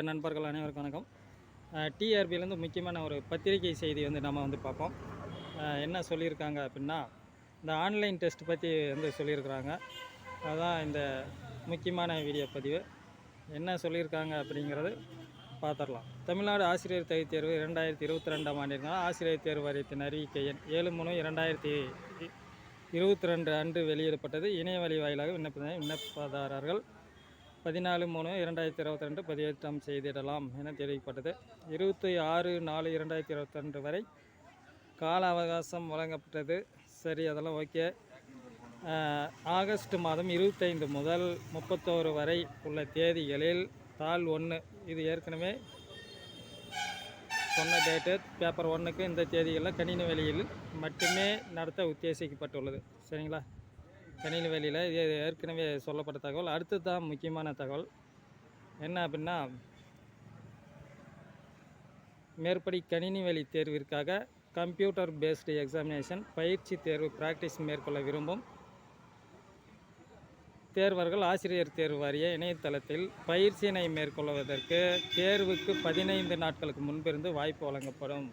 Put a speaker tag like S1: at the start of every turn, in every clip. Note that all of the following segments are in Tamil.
S1: நண்பர்கள் அனைவருக்கும் வணக்கம். டிஆர்பிலேருந்து முக்கியமான ஒரு பத்திரிகை செய்தி வந்து நம்ம வந்து பார்ப்போம். என்ன சொல்லியிருக்காங்க அப்படின்னா இந்த ஆன்லைன் டெஸ்ட் பற்றி வந்து சொல்லியிருக்கிறாங்க. அதுதான் இந்த முக்கியமான வீடியோ பதிவு. என்ன சொல்லியிருக்காங்க அப்படிங்கிறது பார்த்துடலாம். தமிழ்நாடு ஆசிரியர் தகுதி தேர்வு இரண்டாயிரத்தி இருபத்தி ரெண்டாம் ஆண்டிற்கான ஆசிரியர் தேர்வு வாரியத்தின் அறிவிக்கை எண் ஏழு மூணு இரண்டாயிரத்தி இருபத்தி ரெண்டு அன்று வெளியிடப்பட்டது. இணைய வழி வாயிலாக விண்ணப்ப விண்ணப்பதாரர்கள் பதினாலு மூணு இரண்டாயிரத்தி இருபத்தி ரெண்டு பதிவேற்றம் செய்திடலாம் என தெரிவிக்கப்பட்டது. இருபத்தி ஆறு நாலு இரண்டாயிரத்தி இருபத்தி ரெண்டு வரை கால அவகாசம் வழங்கப்பட்டது. சரி அதெல்லாம் ஓகே. ஆகஸ்ட் மாதம் இருபத்தைந்து முதல் முப்பத்தோரு வரை உள்ள தேதிகளில் தாள் ஒன்று இது ஏற்கனவே சொன்ன டேட்டு. பேப்பர் ஒன்றுக்கு இந்த தேதிகளில் கணினி வெளியில் மட்டுமே நடத்த உத்தேசிக்கப்பட்டுள்ளது. சரிங்களா? கணினி வேலையில் இது ஏற்கனவே சொல்லப்பட்ட தகவல். அடுத்தது தான் முக்கியமான தகவல். என்ன அப்படின்னா மேற்படி கணினி வழி தேர்விற்காக கம்ப்யூட்டர் பேஸ்டு எக்ஸாமினேஷன் பயிற்சி தேர்வு பிராக்டிஸ் மேற்கொள்ள விரும்பும் தேர்வர்கள் ஆசிரியர் தேர்வு வாரிய இணையதளத்தில் பயிற்சியினை மேற்கொள்வதற்கு தேர்வுக்கு பதினைந்து நாட்களுக்கு முன்பிருந்து வாய்ப்பு வழங்கப்படும்.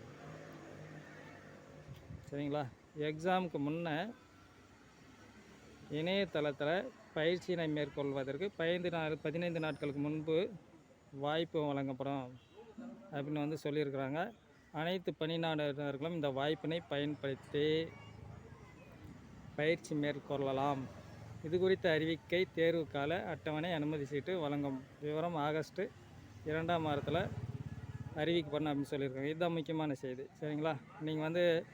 S1: சரிங்களா? எக்ஸாமுக்கு முன்னே இணையதளத்தில் பயிற்சியினை மேற்கொள்வதற்கு பதினைந்து நாள் பதினைந்து நாட்களுக்கு முன்பு வாய்ப்பு வழங்கப்படும் அப்படின்னு வந்து சொல்லியிருக்கிறாங்க. அனைத்து பணியாளர்களும் இந்த வாய்ப்பினை பயன்படுத்தி பயிற்சி மேற்கொள்ளலாம். இது குறித்த அறிவிக்கை தேர்வு கால அட்டவணை அனுமதி சீட்டு வழங்கும் விவரம் ஆகஸ்ட்டு இரண்டாம் வாரத்தில் அறிவிக்கப்படணும் அப்படின்னு சொல்லியிருக்காங்க. இதுதான் முக்கியமான செய்தி. சரிங்களா? நீங்கள் வந்து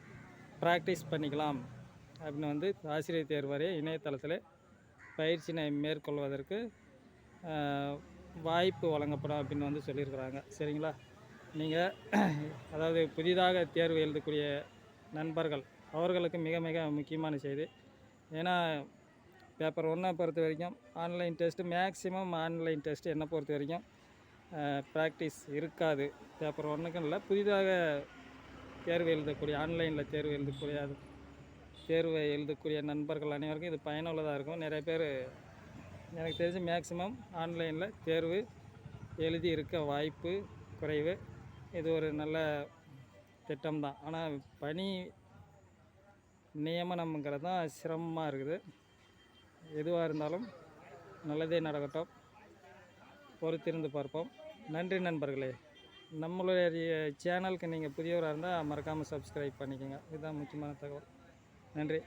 S1: ப்ராக்டிஸ் பண்ணிக்கலாம். அப்படின்னு வந்து ஆசிரியர் தேர்வு இணையதளத்தில் பயிற்சியினை மேற்கொள்வதற்கு வாய்ப்பு வழங்கப்படும் அப்படின்னு வந்து சொல்லியிருக்கிறாங்க. சரிங்களா? நீங்கள் அதாவது புதிதாக தேர்வு எழுதக்கூடிய நண்பர்கள் அவர்களுக்கு மிக மிக முக்கியமான செய்தி. ஏன்னா பேப்பர் ஒன்றை பொறுத்த வரைக்கும் online test maximum online test என்னை பொறுத்த வரைக்கும் ப்ராக்டிஸ் இருக்காது. பேப்பர் ஒன்றுக்கும் இல்லை புதிதாக தேர்வு எழுதக்கூடிய ஆன்லைனில் தேர்வு எழுதக்கூடிய அது தேர்வை எழுதக்கூடிய நண்பர்கள் அனைவருக்கும் இது பயனுள்ளதாக இருக்கும். நிறைய பேர் எனக்கு தெரிஞ்சு மேக்ஸிமம் ஆன்லைனில் தேர்வு எழுதி இருக்க வாய்ப்பு குறைவு. இது ஒரு நல்ல திட்டம் தான். ஆனால் பணி நியமனம்ங்கிறது தான் சிரமமாக இருக்குது. எதுவாக இருந்தாலும் நல்லதே நடக்கட்டும். பொறுத்திருந்து பார்ப்போம். நன்றி நண்பர்களே. நம்மளுடைய சேனலுக்கு நீங்கள் புதியவராக இருந்தால் மறக்காமல் சப்ஸ்கிரைப் பண்ணிக்கோங்க. இதுதான் முக்கியமான தகவல். நன்றி.